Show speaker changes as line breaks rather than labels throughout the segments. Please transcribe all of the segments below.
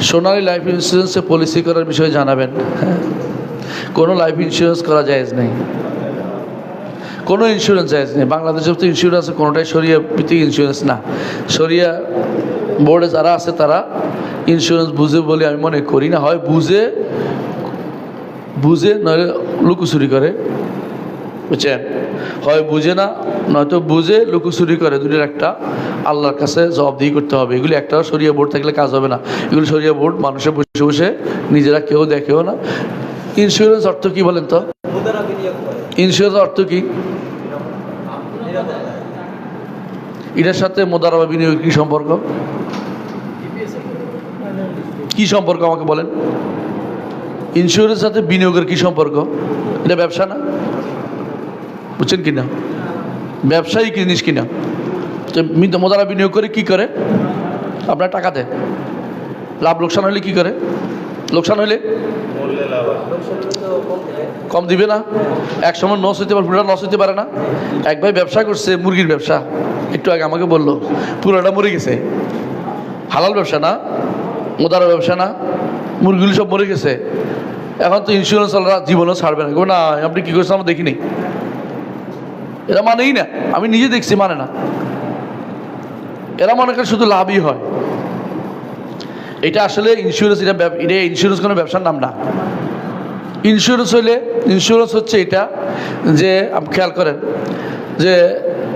সোনালী life ইন্স্যুরেন্সে policy করার বিষয়ে জানাবেন। হ্যাঁ কোনো লাইফ ইন্স্যুরেন্স করা জায়েজ নেই। কোনো ইন্স্যুরেন্স জায়েজ নেই। বাংলাদেশের তো ইন্স্যুরেন্স কোনোটাই সরিয়া ভিত্তিক ইন্স্যুরেন্স না। সরিয়া বোর্ডে যারা আছে, তারা ইন্স্যুরেন্স বুঝে বলে আমি মনে করি না। হয় বুঝে বুঝে নয় লুকোচুরি করে। বুঝছেন? হয় বুঝে না, নয়তো বুঝে লুকোচুরি করে দুটোর একটা আল্লাহর কাছে জবাবদিহি করতে হবে। এগুলি একটা সরিয়া বোর্ড থাকলে কাজ হবে না। এগুলি সরিয়া বোর্ড, মানুষে বসে বসে, নিজেরা কেউ দেখেও না। ইন্স্যুরেন্স অর্থ কি বলেন তো? ইন্স্যুরেন্স অর্থ কি? এটার সাথে মোদারাবা বিনিয়োগ কি সম্পর্ক? কি সম্পর্ক আমাকে বলেন? ইন্স্যুরেন্সের সাথে বিনিয়োগের কি সম্পর্ক? এটা ব্যবসা না? বুঝছেন কি না ব্যবসায়ী জিনিস কিনা? তো মোদারা বিনিয়োগ করে কি করে? আপনার টাকা দেয়। লাভ লোকসান হলে কি করে? লোকসান হলে? কম দিবে না। এক সময় নস হইতে পারে, পুরোটা নস হইতে পারে না। এক ভাই ব্যবসা করছে, মুরগির ব্যবসা। একটু আগে আমাকে বলল, পুরোটা মরে গেছে। হালাল ব্যবসা না, মোদার ব্যবসা না, মুরগিগুলো সব মরে গেছে। এখন তো ইন্স্যুরেন্স জীবনও ছাড়বে না। না, আপনি কী করছেন? আমরা দেখিনি। এরা মানেই না। আমি নিজে দেখছি মানে না। এরা মনে করে শুধু লাভই হয়। এটা আসলে ইন্স্যুরেন্স এটা এটা ইন্স্যুরেন্স কোনো ব্যবসার নাম না। ইন্স্যুরেন্স হইলে ইন্স্যুরেন্স হচ্ছে এটা যে আপনি খেয়াল করেন যে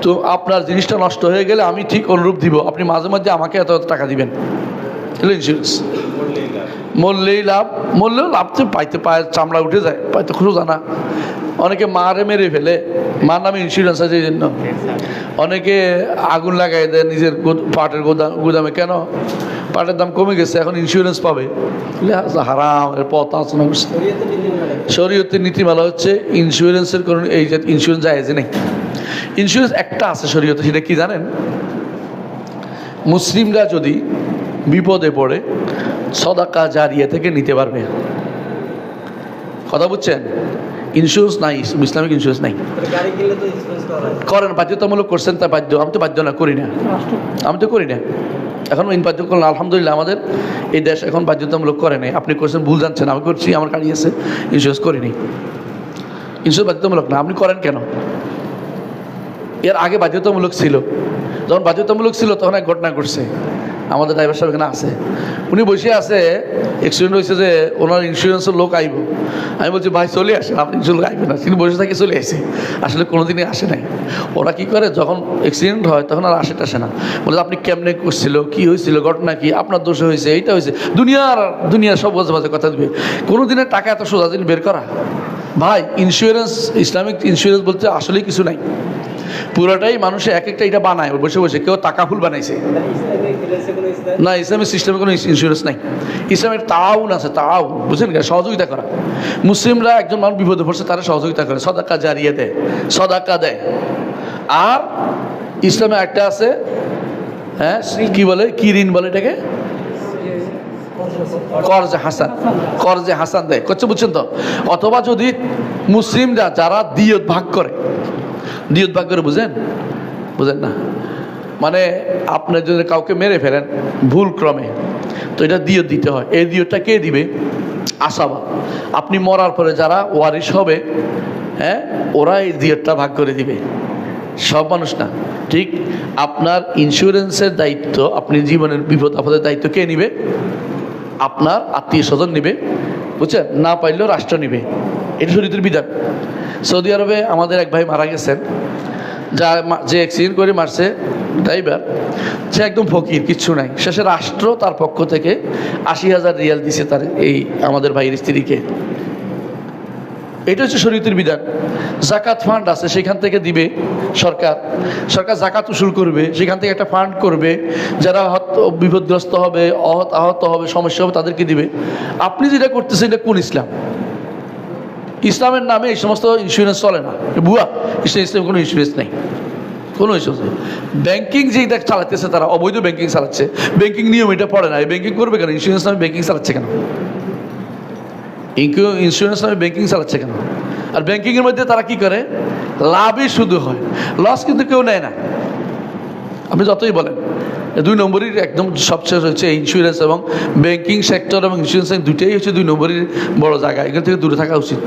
তো আপনার জিনিসটা নষ্ট হয়ে গেলে আমি ঠিক অনুরূপ দিব। আপনি মাঝে মাঝে আমাকে এত এত টাকা দিবেন। এগুলো ইন্স্যুরেন্স মরলেই লাভ। মরলেও লাভ। তো পাইতে পায় চামড়া উঠে যায় পাইতে খুব জানা অনেকে মারে মেরে ফেলে। মার নামে ইন্স্যুরেন্স আছে এই জন্য অনেকে আগুন লাগাই দেয় নিজের পাটের গোদাম গুদামে। কেন? পাটের দাম কমে গেছে, এখন ইন্স্যুরেন্স পাবে। হারাম, এর পথ আলোচনা করছে। শরীয়তের নীতিমালা হচ্ছে ইন্স্যুরেন্সের কোনো এই যে ইন্স্যুরেন্স জায়েজ নেই। ইন্স্যুরেন্স একটা আছে শরীয়তে, সেটা কি জানেন? মুসলিমরা যদি বিপদে পড়ে, সদাকা জারিয়া থেকে নিতে পারবে। কথা বুঝছেন? ইন্স্যুরেন্স নাই ইসলামিক ইন্স্যুরেন্স নাই। করেন বাধ্যতামূলক করছেন তা বাধ্য আমি তো বাধ্য না করি না। আমি তো করি না। এখন ইন বাধ্য করলাম আলহামদুলিল্লাহ আমাদের এই দেশ এখন বাধ্যতামূলক করে নাই। আপনি করছেন ভুল জানছেন আমি করছি আমার গাড়ি আছে ইন্স্যুরেন্স করিনি ইন্স্যুরেন্স বাধ্যতামূলক না আপনি করেন কেন? এর আগে বাধ্যতামূলক ছিল। যখন বাধ্যতামূলক ছিল তখন এক ঘটনা ঘটছে। আমাদের ড্রাইভার সাহেব এখানে আছে। উনি বসে আছে অ্যাক্সিডেন্ট হয়েছে যে ওনার ইন্স্যুরেন্সের লোক আইব। আমি বলছি, ভাই, চলে আসে আপনি ইন্স্যুরেন্স আইবে না। তিনি বসে থাকি চলে আসে। আসলে কোনো দিনই আসে নাই। ওরা কি করে, যখন অ্যাক্সিডেন্ট হয়, তখন আর আসে টাসে না। বলে, আপনি কেমনে করছিল, কি হয়েছিল, ঘটনা কি? আপনার দোষে হয়েছে, এইটা হয়েছে। দুনিয়ার দুনিয়ার সব বাজে বাজে কথা দিবে। কোনো দিনের টাকা এত সোজা দিন বের করা? ভাই ইন্স্যুরেন্স ইসলামিক ইন্স্যুরেন্স বলতে আসলেই কিছু নাই। পুরোটাই মানুষে এক একটা এটা বানায়, বসে বসে, কেউ টাকা ফুল বানাইছে। না ইসলামিক সিস্টেমে কোনো ইন্স্যুরেন্স নাই। ইসলামের তাউন আছে তাউন বুঝছেন কি? সহযোগিতা করা। মুসলিমরা একজন মানুষ বিপদে পড়ছে, তারা সহযোগিতা করে। সদাকা জারিয়ে দেয়, সদাকা দেয়। আর ইসলামে একটা আছে হ্যাঁ কি বলে? কি ঋণ বলে এটাকে? করজে হাসান করজে হাসান দেয়। করছে, বুঝছেন তো? অথবা যদি মুসলিমরা, যারা দিয়ত ভাগ করে দিয়ত ভাগ করে বুঝেন? বুঝেন না? মানে আপনার যদি কাউকে মেরে ফেলেন, ভুল ক্রমে, তো এটা দিয়ত দিতে হয়। এই দিয়তটা কে দিবে? আসাবা। আপনি মরার পরে যারা ওয়ারিশ হবে হ্যাঁ ওরা এই দিয়তটা ভাগ করে দিবে। সব মানুষ না। ঠিক আপনার ইন্স্যুরেন্সের দায়িত্ব, আপনি জীবনের বিপদ আপদের দায়িত্ব কে নিবে? আপনার আত্মীয় স্বজন নিবে। বুঝছেন? না পাইলেও রাষ্ট্র নিবে। এটা শরীরের বিধান। সৌদি আরবে আমাদের এক ভাই মারা গেছেন, যা যে অ্যাক্সিডেন্ট করে মারছে ড্রাইভার সে একদম ফকির, কিচ্ছু নাই। শেষে রাষ্ট্র তার পক্ষ থেকে আশি হাজার রিয়াল দিছে তার এই আমাদের ভাইয়ের স্ত্রীকে। এটা হচ্ছে শরীয়তের বিধান। জাকাত ফান্ড আছে, সেখান থেকে দিবে সরকার। সরকার জাকাত উসুল করবে, সেখান থেকে একটা ফান্ড করবে। যারা বিপদগ্রস্ত হবে, অহত, আহত হবে, সমস্যা হবে তাদেরকে দিবে। আপনি যেটা করতেছেন এটা কোন ইসলাম? ইসলামের নামে এই সমস্ত ইন্স্যুরেন্স চলে না। বুয়া ইসলাম কোনো ইন্স্যুরেন্স নেই। কোনো ইস্যুস নেই। ব্যাঙ্কিং যে এটা চালাতেছে তারা, অবৈধ ব্যাঙ্কিং চালাচ্ছে। ব্যাঙ্কিং নিয়ম এটা পড়ে না। এই ব্যাঙ্কিং করবে কেন? ইন্স্যুরেন্স নামে ব্যাঙ্কিং চালাচ্ছে কেন? ইন্স্যুরেন্স নামে ব্যাঙ্কিং চালাচ্ছে কেন? আর ব্যাঙ্কিংয়ের মধ্যে তারা কি করে? লাভই শুধু হয়। লস কিন্তু কেউ নেয় না। আপনি যতই বলেন। দুই নম্বরই একদম সবচেয়ে হচ্ছে ইন্স্যুরেন্স এবং ব্যাংকিং সেক্টর এবং ইন্স্যুরেন্স দুইটাই হচ্ছে দুই নম্বরই বড় জায়গা। এখান থেকে দূরে থাকা উচিত।